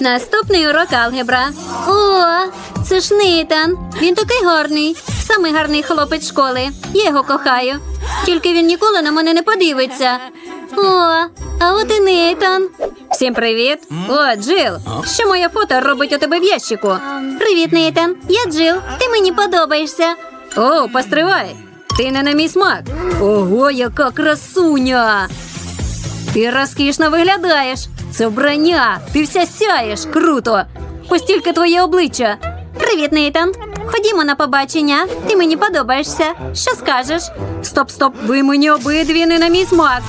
Наступний урок алгебра. О, це ж Нейтан. Він такий гарний. Самий гарний хлопець школи. Я його кохаю. Тільки він ніколи на мене не подивиться. О, а от і Нейтан. Всім привіт. О, Джил. Що моє фото робить у тебе в ящику? Привіт, Нейтан. Я Джил. Ти мені подобаєшся. О, постривай. Ти не на мій смак. Ого, яка красуня! Ти розкішно виглядаєш. Це вбрання. Ти вся сяєш. Круто. Ось тільки твоє обличчя. Привіт, Нейтан. Ходімо на побачення. Ти мені подобаєшся. Що скажеш? Стоп, стоп. Ви мені обидві не на мій смак.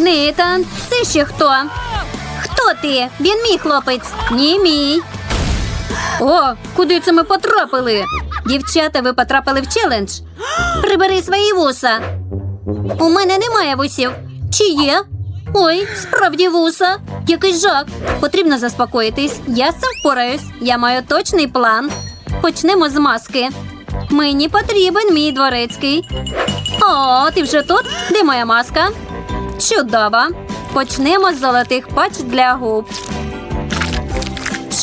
Нейтан, це ще хто? Хто ти? Він мій хлопець. Ні, мій. О, куди це ми потрапили? Дівчата, ви потрапили в челендж. Прибери свої вуса. У мене немає вусів. Чи є? Ой, справді вуса. Який жах. Потрібно заспокоїтись. Я цим впораюсь. Я маю точний план. Почнемо з маски. Мені потрібен мій дворецький. О, ти вже тут? Де моя маска? Чудово. Почнемо з золотих пач для губ.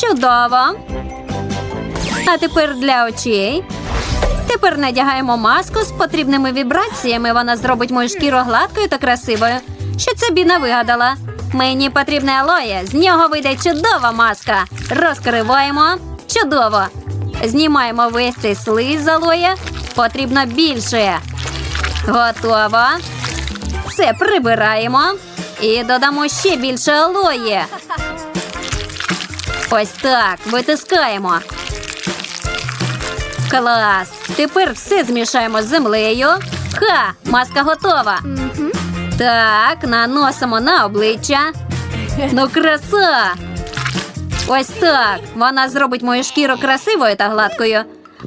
Чудово. А тепер для очей. Тепер надягаємо маску з потрібними вібраціями. Вона зробить мою шкіру гладкою та красивою. Що це біна вигадала? Мені потрібне алоє. З нього вийде чудова маска. Розкриваємо. Чудово. Знімаємо весь цей слиз з алоє. Потрібно більше. Готово. Це прибираємо. І додамо ще більше алоє. Ось так. Витискаємо. Клас! Тепер все змішаємо з землею. Ха! Маска готова. Так, наносимо на обличчя. Ну, краса! Ось так. Вона зробить мою шкіру красивою та гладкою.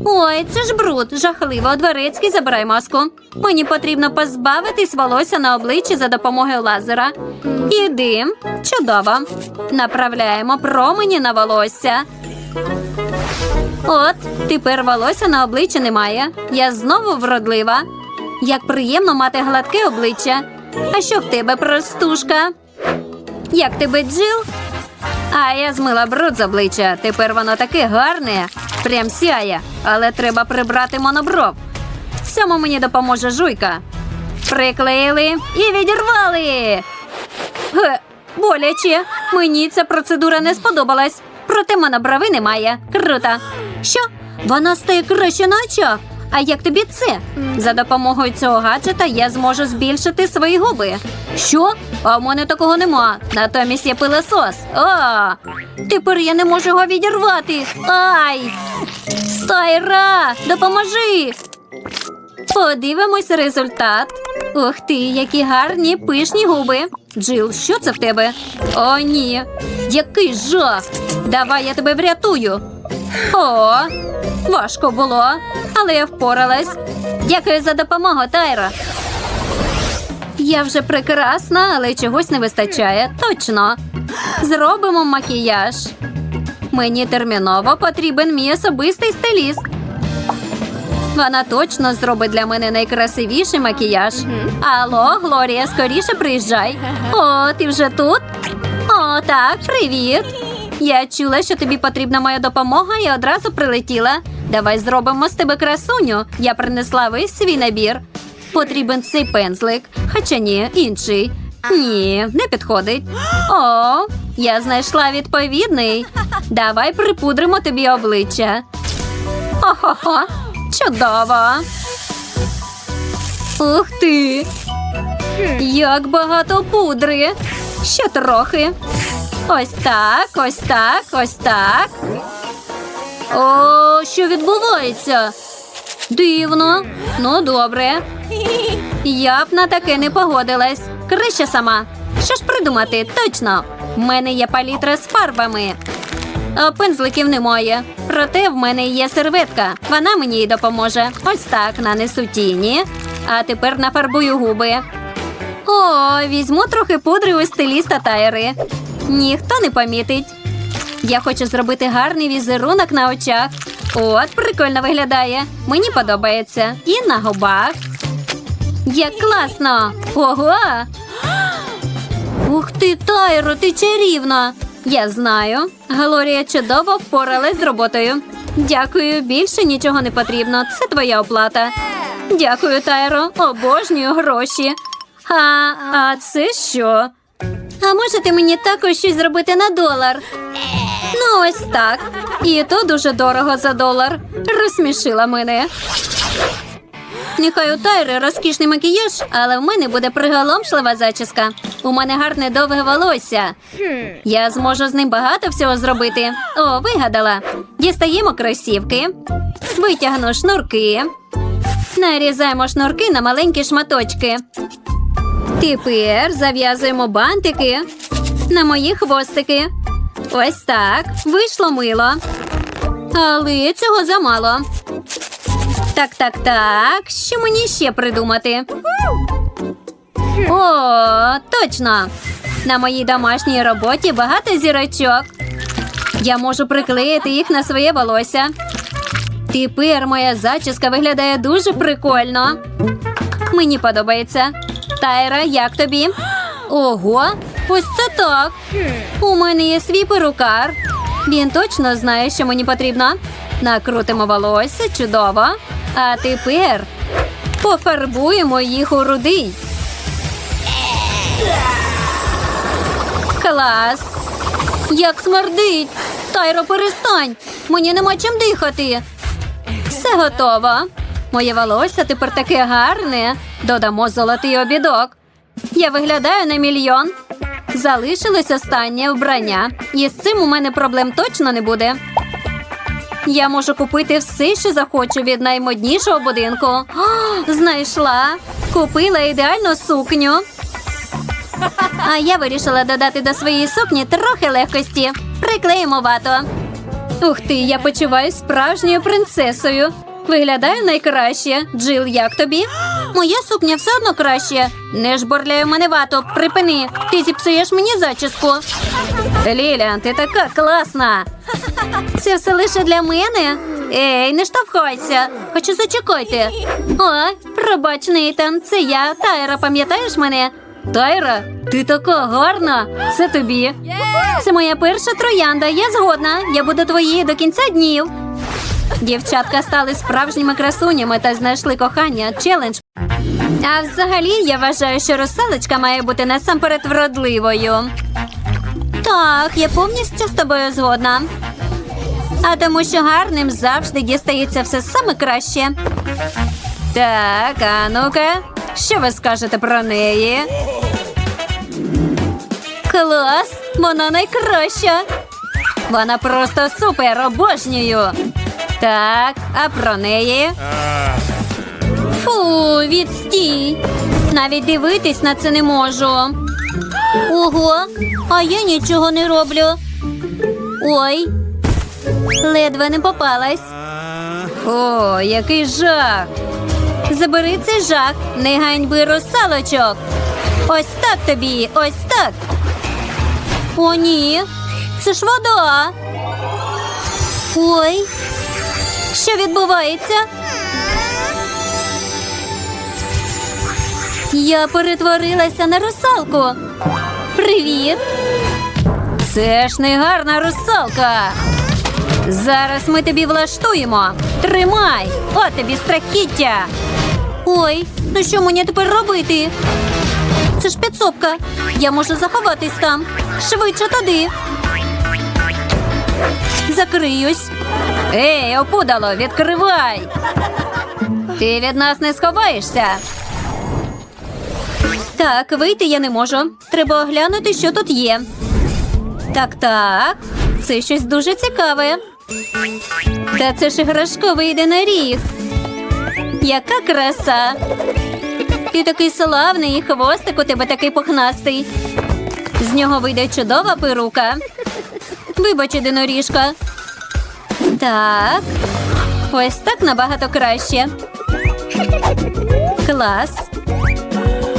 Ой, це ж бруд, жахливо. Дворецький, забирай маску. Мені потрібно позбавитись волосся на обличчі за допомогою лазера. І дим. Чудово. Направляємо промені на волосся. От, тепер волосся на обличчі немає. Я знову вродлива. Як приємно мати гладке обличчя. А що в тебе, простушка? Як тебе Джил? А я змила бруд з обличчя. Тепер воно таке гарне. Прям сяє. Але треба прибрати монобров. В цьому мені допоможе жуйка. Приклеїли і відірвали. Ге, боляче. Мені ця процедура не сподобалась. Проте моноброви немає. Круто. Що? Вона стає краще на очах. А як тобі це? За допомогою цього гаджета я зможу збільшити свої губи. Що? А в мене такого нема. Натомість є пилосос. А, тепер я не можу його відірвати. Ай! Тайра, допоможи! Подивимось результат. Ух ти, які гарні пишні губи. Джил, що це в тебе? О, ні. Який жах. Давай я тебе врятую. О, важко було, але я впоралась. Дякую за допомогу, Тайра. Я вже прекрасна, але чогось не вистачає. Точно. Зробимо макіяж. Мені терміново потрібен мій особистий стиліст. Вона точно зробить для мене найкрасивіший макіяж. Алло, Глорія, скоріше приїжджай. О, ти вже тут? О, так, привіт. Я чула, що тобі потрібна моя допомога і одразу прилетіла. Давай зробимо з тебе красуню. Я принесла весь свій набір. Потрібен цей пензлик, хоча ні, інший. Ні, не підходить. О, я знайшла відповідний. Давай припудримо тобі обличчя. Хо-хо-хо, чудово. Ух ти! Як багато пудри. Ще трохи. Ось так, ось так, ось так. О, що відбувається? Дивно. Ну, добре. Я б на таке не погодилась. Краще сама. Що ж придумати? Точно. В мене є палітра з фарбами. А пензликів немає. Проте в мене є серветка. Вона мені й допоможе. Ось так нанесу тіні. А тепер нафарбую губи. О, візьму трохи пудри у стиліста Тайри. Ніхто не помітить. Я хочу зробити гарний візерунок на очах. От, прикольно виглядає. Мені подобається. І на губах. Як класно! Ого! Ух ти, Тайро, ти чарівна! Я знаю. Глорія чудово впоралась з роботою. Дякую, більше нічого не потрібно. Це твоя оплата. Дякую, Тайро. Обожнюю гроші. А, а це що? А можете мені також щось зробити на долар? Ну, ось так. І то дуже дорого за долар. Розсмішила мене. Нехай у Тайри розкішний макіяж, але в мене буде приголомшлива зачіска. У мене гарне довге волосся. Я зможу з ним багато всього зробити. О, вигадала. Дістаємо кросівки, витягну шнурки, нарізаємо шнурки на маленькі шматочки. Тепер зав'язуємо бантики на мої хвостики. Ось так. Вийшло мило. Але цього замало. Так, так, так. Що мені ще придумати? О, точно. На моїй домашній роботі багато зірочок. Я можу приклеїти їх на своє волосся. Тепер моя зачіска виглядає дуже прикольно. Мені подобається. Тайра, як тобі? Ого, ось це так. У мене є свій перукар. Він точно знає, що мені потрібно. Накрутимо волосся, чудово. А тепер пофарбуємо їх у рудий. Клас! Як смердить! Тайро, перестань! Мені нема чим дихати. Все готово. Моє волосся тепер таке гарне. Додамо золотий обідок. Я виглядаю на мільйон. Залишилось останнє вбрання. І з цим у мене проблем точно не буде. Я можу купити все, що захочу від наймоднішого будинку. О, знайшла. Купила ідеальну сукню. А я вирішила додати до своєї сукні трохи легкості. Приклеїмо вато. Ух ти, я почуваюсь справжньою принцесою. Виглядаю найкраще. Джил, як тобі? Моя сукня все одно краще. Не жборляй в мене вато, припини. Ти зіпсуєш мені зачіску. Ліля, ти така класна. Це все лише для мене. Ей, не штовхайся. Хочу зачекайте. О, пробач, Нейтан, це я. Тайра, пам'ятаєш мене? Тайра, ти така гарна. Це тобі. Це моя перша троянда. Я згодна. Я буду твоєю до кінця днів. Дівчатка стали справжніми красунями та знайшли кохання. Челендж. А взагалі я вважаю, що русалочка має бути насамперед вродливою. Так, я повністю з тобою згодна. А тому, що гарним завжди дістається все саме краще. Так, а ну-ка, що ви скажете про неї? Клас! Вона найкраща. Вона просто супер обожнюю. Так, а про неї? Фу, відстій. Навіть дивитись на це не можу. Ого, а я нічого не роблю. Ой, ледве не попалась. О, який жах. Забери цей жах, не ганьби русалочок. Ось так тобі, ось так. О, ні. Це ж вода. Ой. Що відбувається? Я перетворилася на русалку. Привіт. Це ж не гарна русалка. Зараз ми тобі влаштуємо. Тримай! От тобі страхіття. Ой, ну що мені тепер робити? Це ж підсобка. Я можу заховатись там. Швидше туди. Закриюсь. Ей, опудало, відкривай. Ти від нас не сховаєшся. Так, вийти я не можу. Треба оглянути, що тут є. Так, так. Це щось дуже цікаве. Та це ж іграшковий єдиноріг. Яка краса! Ти такий славний, і хвостик у тебе такий пухнастий. З нього вийде чудова перука. Вибач, єдиноріжка. Так. Ось так набагато краще. Клас.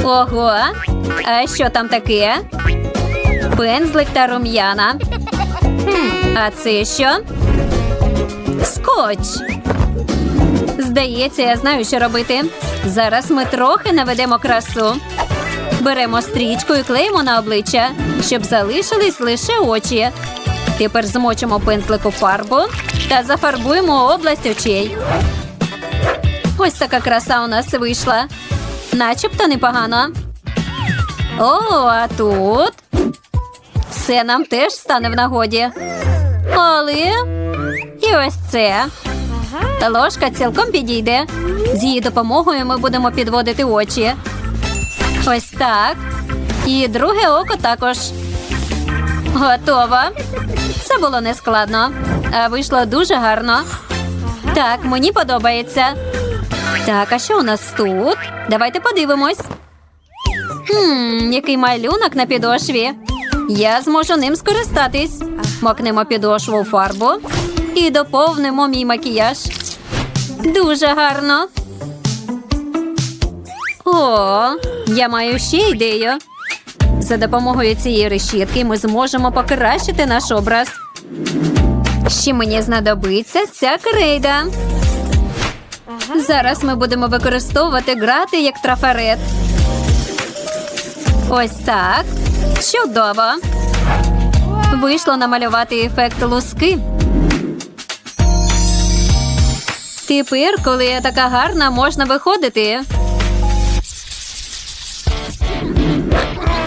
Ого. А що там таке? Пензлик та рум'яна. А це що? Скотч. Здається, я знаю, що робити. Зараз ми трохи наведемо красу. Беремо стрічку і клеїмо на обличчя. щоб залишились лише очі. Тепер змочимо пензлик у фарбу та зафарбуємо область очей. Ось така краса у нас вийшла. Начебто непогано. О, а тут це нам теж стане в нагоді. Але і ось це. Ложка цілком підійде. З її допомогою ми будемо підводити очі. Ось так. І друге око також. Готово. Це було нескладно, а вийшло дуже гарно. Так, мені подобається. Так, а що у нас тут? Давайте подивимось. Хм, який малюнок на підошві. Я зможу ним скористатись. Макнемо підошву у фарбу і доповнимо мій макіяж. Дуже гарно. О, я маю ще ідею. За допомогою цієї решітки ми зможемо покращити наш образ. Ще мені знадобиться ця крейда. Зараз ми будемо використовувати грати як трафарет. Ось так. Чудово. Вийшло намалювати ефект луски. Тепер, коли я така гарна, можна виходити.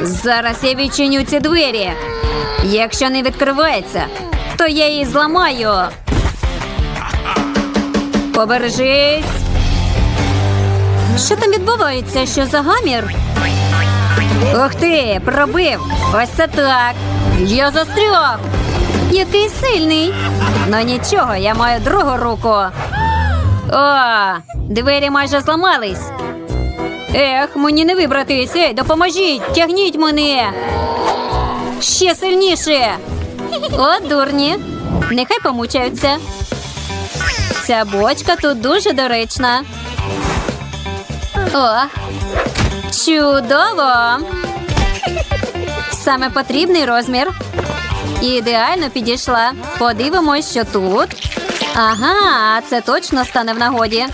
Зараз я відчиню ці двері. Якщо не відкривається, то я її зламаю. Побережись. Що там відбувається? Що за гамір? Ух ти, пробив. Ось це так. Я застряг. Який сильний. Ну нічого, я маю другу руку. О, двері майже зламались. Ех, мені не вибратись. Ей, допоможіть, тягніть мене. Ще сильніше. О, дурні. Нехай помучаються. Ця бочка тут дуже доречна. О, чудово. Саме потрібний розмір. Ідеально підійшла. Подивимось, що тут. Ага, це точно стане в нагоді.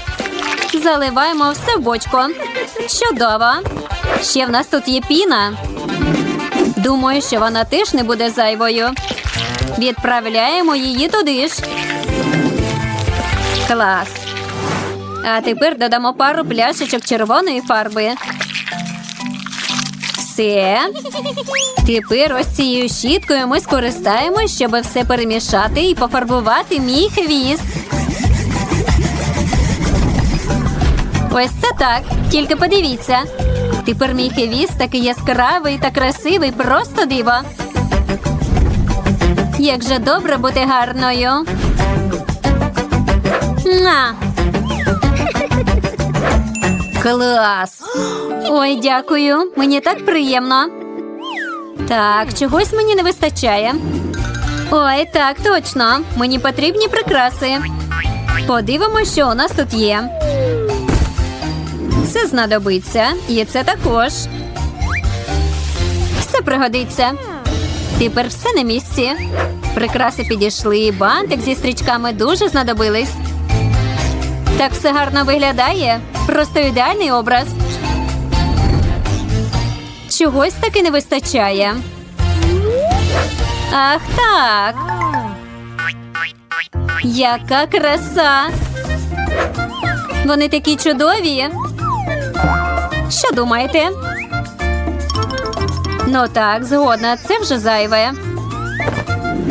Заливаємо все в бочку. Чудово. Ще в нас тут є піна. Думаю, що вона теж не буде зайвою. Відправляємо її туди ж. Клас. А тепер додамо пару пляшечок червоної фарби. Все. Тепер ось цією щіткою ми скористаємось, щоб все перемішати і пофарбувати мій хвіст. Ось це так. Тільки подивіться. Тепер мій хвіст такий яскравий та красивий, просто диво. Як же добре бути гарною. На. Клас. Ой, дякую. Мені так приємно. Так, чогось мені не вистачає. Ой, так, точно. Мені потрібні прикраси. Подивимося, що у нас тут є. Це знадобиться. І це також. Все пригодиться. Тепер все на місці. Прикраси підійшли, бантик зі стрічками дуже знадобились. Так все гарно виглядає. Просто ідеальний образ. Чогось таки не вистачає. Ах так. Яка краса. Вони такі чудові. Що думаєте? Ну так, згодна, це вже зайве.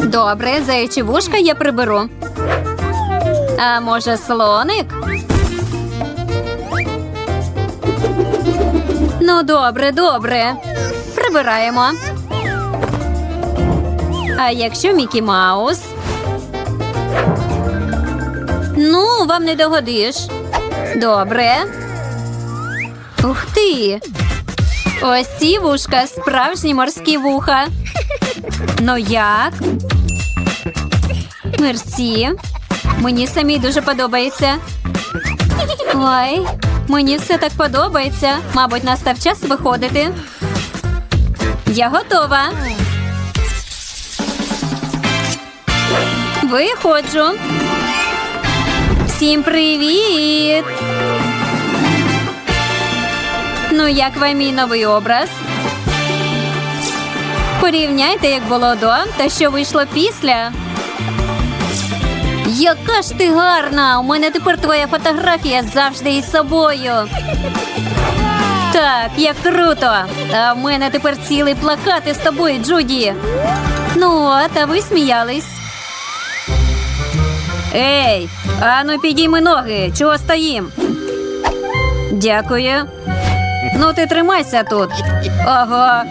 Добре, заячі вушка я приберу. А може, слоник? Ну, добре, добре. Прибираємо. А якщо Мікі Маус? Ну, вам не догодиш. Добре. Ух ти. Ось ці вушка справжні морські вуха. Ну як? Мерсі. Мені самі дуже подобається. Ой, мені все так подобається. Мабуть, настав час виходити. Я готова. Виходжу. Всім привіт! Ну, як вам мій новий образ? Порівняйте, як було до, та що вийшло після. Яка ж ти гарна! У мене тепер твоя фотографія завжди із собою. Так, як круто! А в мене тепер цілий плакат із тобою, Джуді. Ну, от, а ви сміялись. Ей, ану підійми ноги, чого стоїм? Дякую. Ну, ти тримайся тут. Ага.